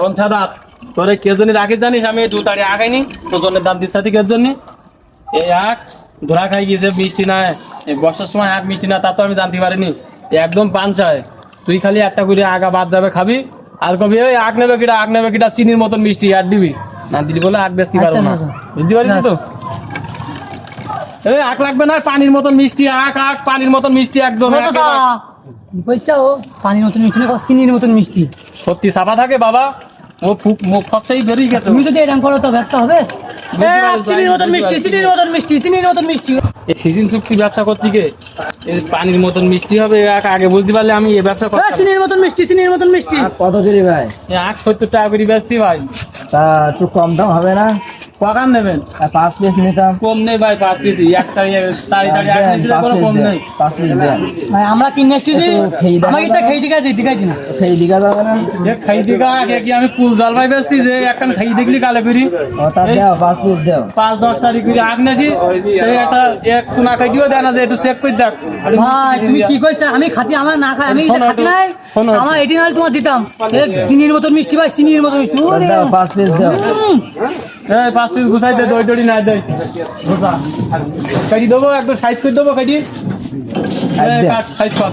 শোন তোরে কে জন্য রাখিস জানিস? আমি দু তাড়ি আগাইনি। তোর জন্য দাম দিচ্ছি কে জন্য। এই আখ ধরা খাই গিয়েছে মিষ্টি না। বর্ষার সময় আখ মিষ্টি না তা তো আমি জানতে পারিনি। একদম পাঞ্চায়। তুই খালি একটা করে আগা বাদ যাবে খাবি। আর কবি ওই আখ নেবে কিটা আখ নেবে কিটা চিনির মতন মিষ্টি আর দিবি। না দিলি বলে আখ বেচতে পারব না। আচ্ছা, বুঝতে পারিস তো? এই আখ লাগবে না পানির মতন মিষ্টি আখ আখ পানির মতন মিষ্টি একদম পয়সা ও পানির মতন মিষ্টি চিনির মতন মিষ্টি। সত্যি সাফা থাকে বাবা। ও ফুক মুখ ফকসাই বেরিয়ে গেছে। তুমি যদি এরকম করো তো ব্যস্ত হবে। মিষ্টি চিনির মতন মিষ্টি চিনির মতন মিষ্টি। এই সিজন চুক্তি ব্যবসা করতে গিয়ে পানির মতন মিষ্টি হবে এক আগে বুঝতে পারলে আমি এই ব্যবসা এ, চিনির মতন মিষ্টি চিনির মতন মিষ্টি। কত করে ভাই? আখ সত্তর টাকা করে বেচতি ভাই। তা একটু কম দাম হবে না? কখান নেবেন? পাঁচ পিস নিতাম। কম নেই ভাই পাঁচ কেজি এক তাড়ি তাড়ি তাড়ি এক দেন, পিস কম নেই। পাঁচ পিস দেন। ভাই আমরা যে খেয়ে দেখো আমাকে এটা দিকা দিই দিকাই দিনা সেই দিঘা যাবে না এ খাই দিকা আগে কি আমি কুল জল ভাই বেচতি যে একখান খাই দেখলি কালে করি ও তা দাও পাঁচ পিস দাও। পাঁচ দশ তারিখ করে আগ নেছি। এই একটা এক কোনা খাই দিও দেয় না যে একটু চেক করে দেখ। ভাই তুমি কি কইছো? আমি খাতি আমার না খাই আমি এটা নাই। আমার এটি নাহলে তোমার দিতাম। চিনির মতন মিষ্টি ভাই চিনির মতন মিষ্টি। দাও পাঁচ পিস দাও। এই পাঁচ পিস গুছাই দে দই টড়ি না দেয় গুছা। কাটি দেবো একটু সাইজ করে দেবো কাটি এই কাট সাইজ কর।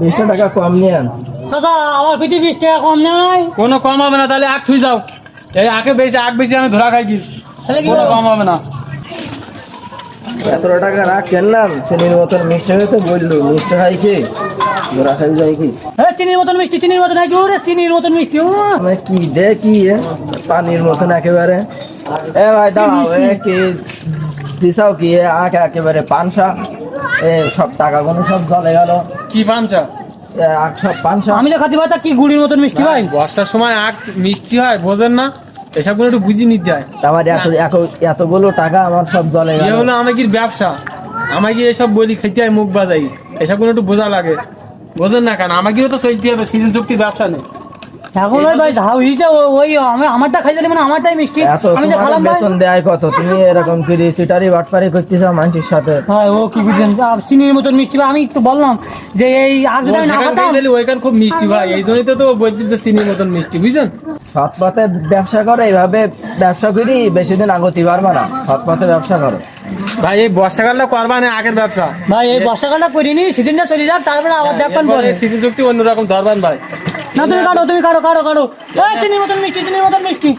বিশটা টাকা কম নিয়ে আন। চাচা আমার পিঠে বিশ টাকা কম নেও নাই? কোনো কম হবে না তাহলে আখ থুই যাও। এই আখে বেশি আখ বেশি আমি ধরা খাই গিস। তাহলে কি কোনো কম হবে না। এত টাকা রাখ কিনলাম চিনির মতন মিষ্টি হয়ে তো বলল মিষ্টি খাই কি? খাই যাই কি? এ, চিনির মতন মিষ্টি চিনির মতন আছে ওরে চিনির মতন মিষ্টি ও। আমি কি দে কি এ? পানির মতন একেবারে। এ ভাই দাঁড়াও এ কি দিছাও কি? এ আঁকে একেবারে পানসা। এ সব টাকা কোনো সব জলে গেল। কি এ আখ সব পানসা। আমি তো খাতি ভাই কি গুড়ির মতন মিষ্টি ভাই? বর্ষার সময় আখ মিষ্টি হয় বোঝেন না। এসব করে একটু বুঝি নিতে হয়। আমার এত এত- এতগুলো টাকা আমার সব জলে এ গেল হলো আমাকে ব্যবসা? আমাকে এসব বলি খেতে হয় মুখ বাজাই। এসব করে একটু বোঝা লাগে। বোঝেন না কেন আমাকেও তো চলতে হবে সিজন চুক্তি ব্যবসা নেই। এখন ভাই ওই আমি আমারটা খাই জানি মানে আমারটাই মিষ্টি। এত আমি যে খালাম ভাই বেতন দেয় কত? তুমি এরকম করে চিটারি বাটপারি করতেছ মানুষের সাথে। হ্যাঁ ও কি বুঝলেন? চিনির মতন মিষ্টি ভাই আমি একটু বললাম যে এই আগ যদি না খাতাম ওইখান খুব মিষ্টি ভাই। এই জন্যই তো তো বলছি যে চিনির মতন মিষ্টি বুঝছেন সৎ পথে ব্যবসা করো এইভাবে ব্যবসা করি বেশি দিন আগতি পারবে না। সৎ পথে ব্যবসা করো। ভাই এই বর্ষাকালটা করবা না আগের ব্যবসা? ভাই এই বর্ষাকালটা করিনি সিজনটা চলে যাক তারপরে আবার দেখবেন পরে। সিজন চুক্তি অন্যরকম ধরবেন ভাই। না তুমি কাটো তুমি কাটো কাটো কাটো। চিনির মতন মিষ্টি চিনির মতন মিষ্টি।